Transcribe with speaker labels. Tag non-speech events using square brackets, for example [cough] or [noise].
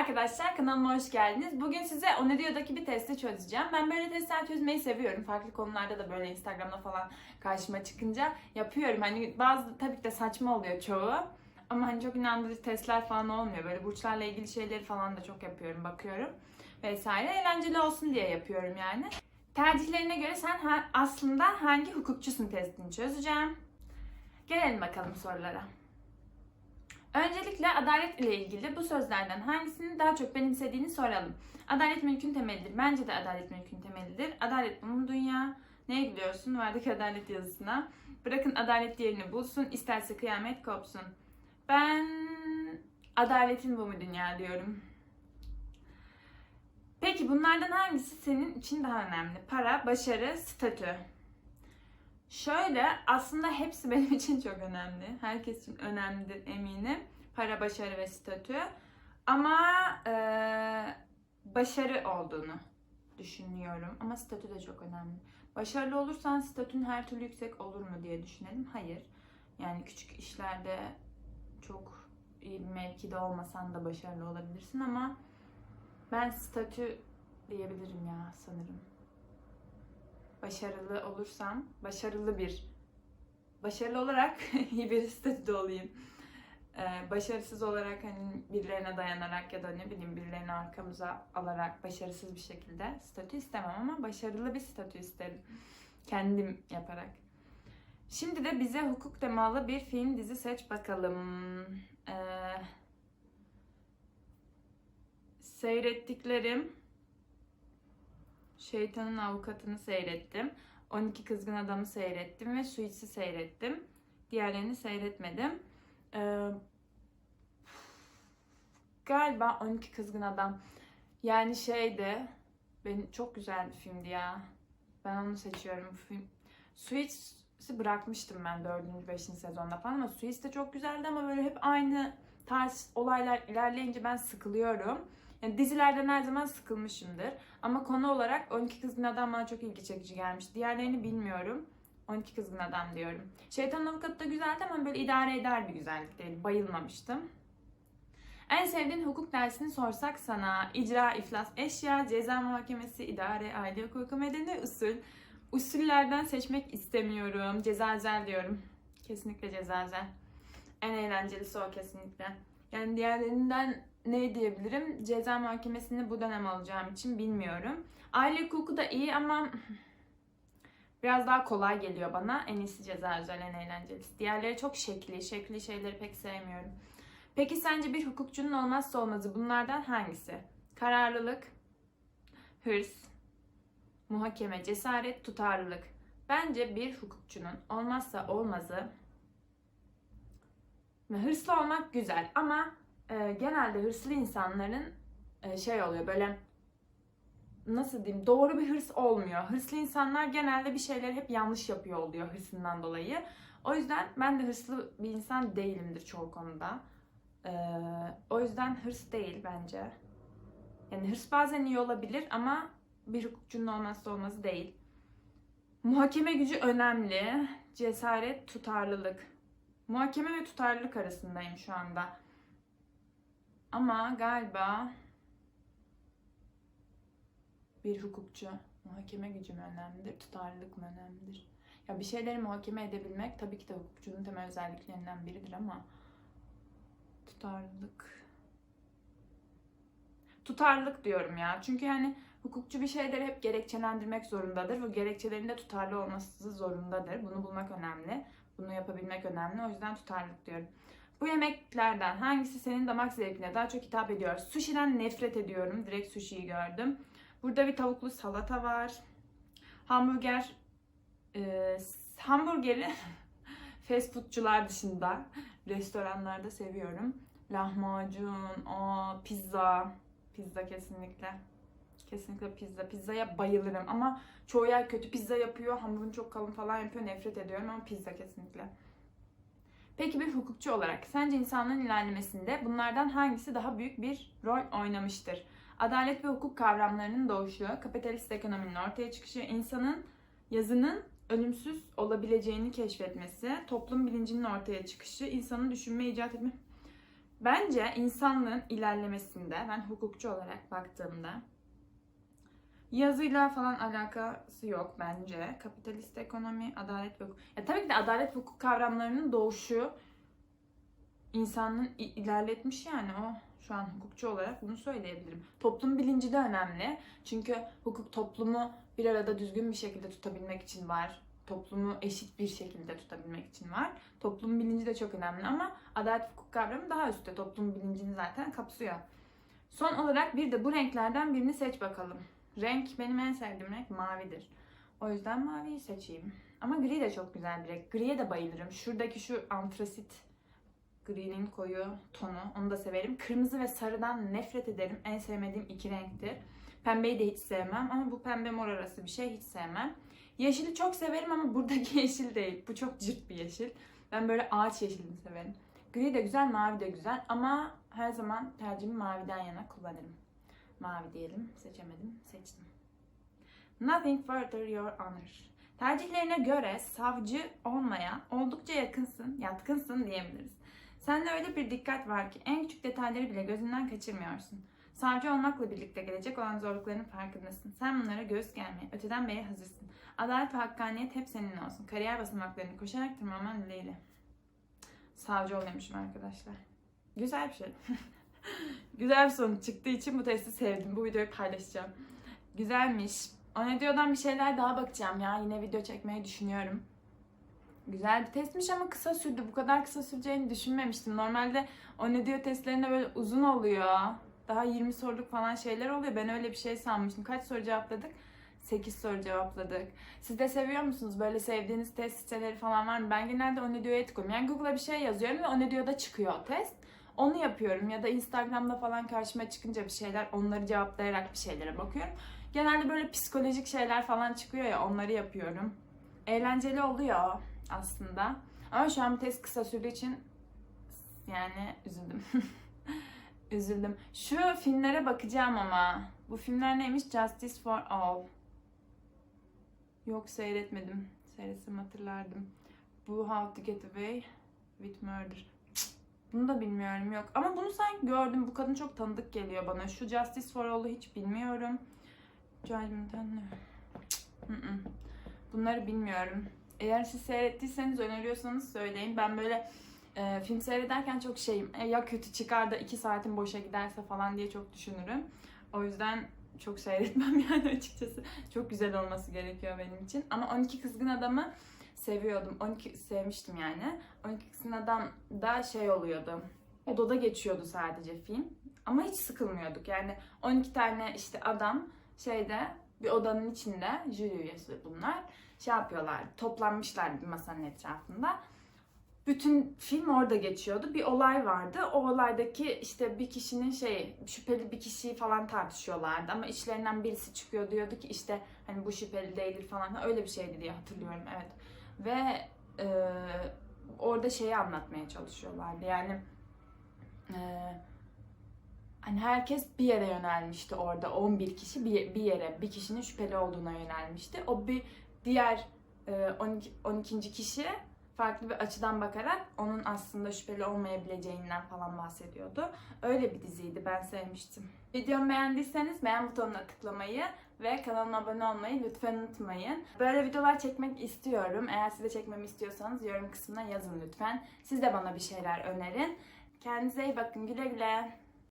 Speaker 1: arkadaşlar kanalıma hoş geldiniz. Bugün size Onedio'daki bir testi çözeceğim. Ben böyle testler çözmeyi seviyorum. Farklı konularda da böyle Instagram'da falan karşıma çıkınca yapıyorum. Hani bazı tabii ki de saçma oluyor çoğu. Ama hani çok inandırıcı testler falan olmuyor. Böyle burçlarla ilgili şeyleri falan da çok yapıyorum, bakıyorum vesaire. Eğlenceli olsun diye yapıyorum yani. Tercihlerine göre sen aslında hangi hukukçusun testini çözeceğim. Gelelim bakalım sorulara. Öncelikle adalet ile ilgili bu sözlerden hangisini daha çok benimsediğini soralım. Adalet mülkün temelidir. Bence de adalet mülkün temelidir. Adalet bu mu dünya? Neye gidiyorsun? Verdik adalet yazısına. Bırakın adalet yerini bulsun. isterse kıyamet kopsun. Ben adaletin bu mu dünya diyorum. Peki bunlardan hangisi senin için daha önemli? Para, başarı, statü. Şöyle aslında hepsi [laughs] benim için çok önemli. Herkes için önemlidir eminim. Para, başarı ve statü. Ama eee, başarı olduğunu düşünüyorum. Ama statü de çok önemli. Başarılı olursan statün her türlü yüksek olur mu diye düşünelim. Hayır. Yani küçük işlerde çok iyi bir mevkide olmasan da başarılı olabilirsin ama ben statü diyebilirim ya sanırım başarılı olursam başarılı bir başarılı olarak [laughs] iyi bir statüde olayım. Ee, başarısız olarak hani birilerine dayanarak ya da ne bileyim birilerini arkamıza alarak başarısız bir şekilde statü istemem ama başarılı bir statü isterim. Kendim yaparak. Şimdi de bize hukuk temalı bir film dizi seç bakalım. Ee, seyrettiklerim Şeytanın Avukatını seyrettim. 12 Kızgın Adam'ı seyrettim ve Suits'i seyrettim. Diğerlerini seyretmedim. Ee, galiba 12 Kızgın Adam. Yani şeyde benim çok güzel bir filmdi ya. Ben onu seçiyorum bu film. Suits'i bırakmıştım ben 4. 5. sezonda falan ama Suits de çok güzeldi ama böyle hep aynı tarz olaylar ilerleyince ben sıkılıyorum. Yani dizilerden her zaman sıkılmışımdır. Ama konu olarak 12 Kızgın Adam bana çok ilgi çekici gelmiş. Diğerlerini bilmiyorum. 12 Kızgın Adam diyorum. Şeytan Avukatı da güzeldi ama böyle idare eder bir güzellik değil. Bayılmamıştım. En sevdiğin hukuk dersini sorsak sana icra, iflas, eşya, ceza muhakemesi, idare, aile hukuku, medeni usul. Usullerden seçmek istemiyorum. Cezazel diyorum. Kesinlikle cezazel. En eğlencelisi o kesinlikle. Yani diğerlerinden ne diyebilirim? Ceza muhakemesini bu dönem alacağım için bilmiyorum. Aile hukuku da iyi ama biraz daha kolay geliyor bana. En iyisi ceza özel, en eğlencelisi. Diğerleri çok şekli, şekli şeyleri pek sevmiyorum. Peki sence bir hukukçunun olmazsa olmazı bunlardan hangisi? Kararlılık, hırs, muhakeme, cesaret, tutarlılık. Bence bir hukukçunun olmazsa olmazı hırslı olmak güzel ama e, genelde hırslı insanların e, şey oluyor böyle nasıl diyeyim doğru bir hırs olmuyor. Hırslı insanlar genelde bir şeyleri hep yanlış yapıyor oluyor hırsından dolayı. O yüzden ben de hırslı bir insan değilimdir çoğu konuda. E, o yüzden hırs değil bence. Yani hırs bazen iyi olabilir ama bir hukukçunun olmazsa olmazı değil. Muhakeme gücü önemli. Cesaret, tutarlılık. Muhakeme ve tutarlılık arasındayım şu anda. Ama galiba bir hukukçu muhakeme gücü mü önemlidir, tutarlılık mı önemlidir? Ya bir şeyleri muhakeme edebilmek tabii ki de hukukçunun temel özelliklerinden biridir ama tutarlılık tutarlılık diyorum ya. Çünkü yani hukukçu bir şeyleri hep gerekçelendirmek zorundadır. Bu gerekçelerin de tutarlı olması zorundadır. Bunu bulmak önemli. Bunu yapabilmek önemli. O yüzden tutarlılık diyorum. Bu yemeklerden hangisi senin damak zevkine daha çok hitap ediyor? Sushi'den nefret ediyorum. Direkt sushi'yi gördüm. Burada bir tavuklu salata var. Hamburger. e, hamburgeri [laughs] fast foodcular dışında restoranlarda seviyorum. Lahmacun, o pizza. Pizza kesinlikle. Kesinlikle pizza. Pizzaya bayılırım ama çoğu yer kötü pizza yapıyor. Hamurunu çok kalın falan yapıyor. Nefret ediyorum ama pizza kesinlikle. Peki bir hukukçu olarak sence insanlığın ilerlemesinde bunlardan hangisi daha büyük bir rol oynamıştır? Adalet ve hukuk kavramlarının doğuşu, kapitalist ekonominin ortaya çıkışı, insanın yazının ölümsüz olabileceğini keşfetmesi, toplum bilincinin ortaya çıkışı, insanın düşünme, icat etme Bence insanlığın ilerlemesinde ben hukukçu olarak baktığımda yazıyla falan alakası yok bence. Kapitalist ekonomi, adalet ve hukuk. Ya tabii ki de adalet ve hukuk kavramlarının doğuşu insanlığın i- ilerletmiş yani o şu an hukukçu olarak bunu söyleyebilirim. Toplum bilinci de önemli. Çünkü hukuk toplumu bir arada düzgün bir şekilde tutabilmek için var. Toplumu eşit bir şekilde tutabilmek için var. Toplum bilinci de çok önemli ama adalet hukuk kavramı daha üstte. Toplum bilincini zaten kapsıyor. Son olarak bir de bu renklerden birini seç bakalım. Renk benim en sevdiğim renk mavidir. O yüzden maviyi seçeyim. Ama gri de çok güzel bir renk. Griye de bayılırım. Şuradaki şu antrasit gri'nin koyu tonu. Onu da severim. Kırmızı ve sarıdan nefret ederim. En sevmediğim iki renktir. Pembeyi de hiç sevmem ama bu pembe mor arası bir şey hiç sevmem. Yeşili çok severim ama buradaki [laughs] yeşil değil. Bu çok cırt bir yeşil. Ben böyle ağaç yeşilini severim. Gri de güzel, mavi de güzel ama her zaman tercihimi maviden yana kullanırım. Mavi diyelim. Seçemedim. Seçtim. Nothing further your honor. Tercihlerine göre savcı olmaya oldukça yakınsın, yatkınsın diyebiliriz. Sende öyle bir dikkat var ki en küçük detayları bile gözünden kaçırmıyorsun. Savcı olmakla birlikte gelecek olan zorlukların farkındasın. Sen bunlara göğüs germeye, öteden beri hazırsın. Adalet ve hakkaniyet hep senin olsun. Kariyer basamaklarını koşarak tırmanman dileğiyle. Savcı oluyormuşum arkadaşlar. Güzel bir şey. [laughs] [laughs] Güzel bir sonuç çıktığı için bu testi sevdim. Bu videoyu paylaşacağım. Güzelmiş. Onedio'dan bir şeyler daha bakacağım ya. Yine video çekmeyi düşünüyorum. Güzel bir testmiş ama kısa sürdü. Bu kadar kısa süreceğini düşünmemiştim. Normalde Onedio testlerinde böyle uzun oluyor. Daha 20 soruluk falan şeyler oluyor. Ben öyle bir şey sanmıştım. Kaç soru cevapladık? 8 soru cevapladık. Siz de seviyor musunuz? Böyle sevdiğiniz test siteleri falan var mı? Ben genelde Onedio'ya tıklıyorum. Yani Google'a bir şey yazıyorum ve Onedio'da çıkıyor o test. Onu yapıyorum ya da Instagram'da falan karşıma çıkınca bir şeyler onları cevaplayarak bir şeylere bakıyorum. Genelde böyle psikolojik şeyler falan çıkıyor ya onları yapıyorum. Eğlenceli oluyor aslında. Ama şu an bir test kısa sürdüğü için yani üzüldüm. [laughs] üzüldüm. Şu filmlere bakacağım ama. Bu filmler neymiş? Justice for All. Yok seyretmedim. Seyretsem hatırlardım. Bu How to Get Away with Murder. Bunu da bilmiyorum yok. Ama bunu sanki gördüm. Bu kadın çok tanıdık geliyor bana. Şu Justice for All'u hiç bilmiyorum. Judgment and... Cık, hı hı. Bunları bilmiyorum. Eğer siz seyrettiyseniz öneriyorsanız söyleyin. Ben böyle e, film seyrederken çok şeyim. E, ya kötü çıkar da iki saatin boşa giderse falan diye çok düşünürüm. O yüzden çok seyretmem [laughs] yani açıkçası. Çok güzel olması gerekiyor benim için. Ama 12 Kızgın Adam'ı seviyordum. 12 sevmiştim yani. 12 Kızgın Adam da şey oluyordu. Odada geçiyordu sadece film. Ama hiç sıkılmıyorduk. Yani 12 tane işte adam şeyde bir odanın içinde jüri üyesi bunlar şey yapıyorlar. Toplanmışlar bir masanın etrafında. Bütün film orada geçiyordu. Bir olay vardı. O olaydaki işte bir kişinin şey şüpheli bir kişiyi falan tartışıyorlardı ama içlerinden birisi çıkıyor diyordu ki işte hani bu şüpheli değildir falan öyle bir şeydi diye hatırlıyorum evet. Ve e, orada şeyi anlatmaya çalışıyorlardı. Yani e, hani herkes bir yere yönelmişti orada 11 kişi bir, bir yere bir kişinin şüpheli olduğuna yönelmişti. O bir diğer e, 12, 12. kişi farklı bir açıdan bakarak onun aslında şüpheli olmayabileceğinden falan bahsediyordu. Öyle bir diziydi. Ben sevmiştim. Videomu beğendiyseniz beğen butonuna tıklamayı ve kanalıma abone olmayı lütfen unutmayın. Böyle videolar çekmek istiyorum. Eğer siz de çekmemi istiyorsanız yorum kısmına yazın lütfen. Siz de bana bir şeyler önerin. Kendinize iyi bakın. Güle güle.